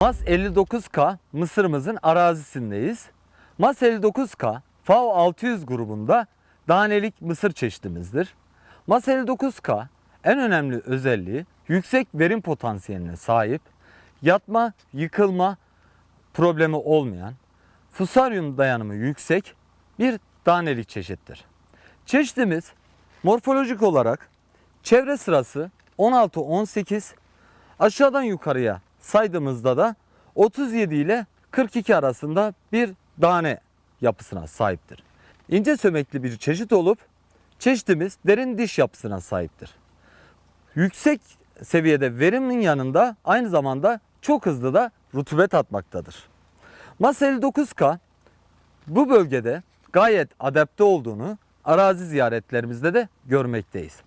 MAS 59K Mısırımızın arazisindeyiz. MAS 59K FAO 600 grubunda danelik mısır çeşidimizdir. MAS 59K en önemli özelliği yüksek verim potansiyeline sahip, yatma, yıkılma problemi olmayan, fusaryum dayanımı yüksek bir danelik çeşittir. Çeşidimiz morfolojik olarak çevre sırası 16-18, aşağıdan yukarıya saydığımızda da 37 ile 42 arasında bir tane yapısına sahiptir. İnce sömekli bir çeşit olup çeşitimiz derin diş yapısına sahiptir. Yüksek seviyede verimin yanında aynı zamanda çok hızlı da rutubet atmaktadır. Mas 59K bu bölgede gayet adapte olduğunu arazi ziyaretlerimizde de görmekteyiz.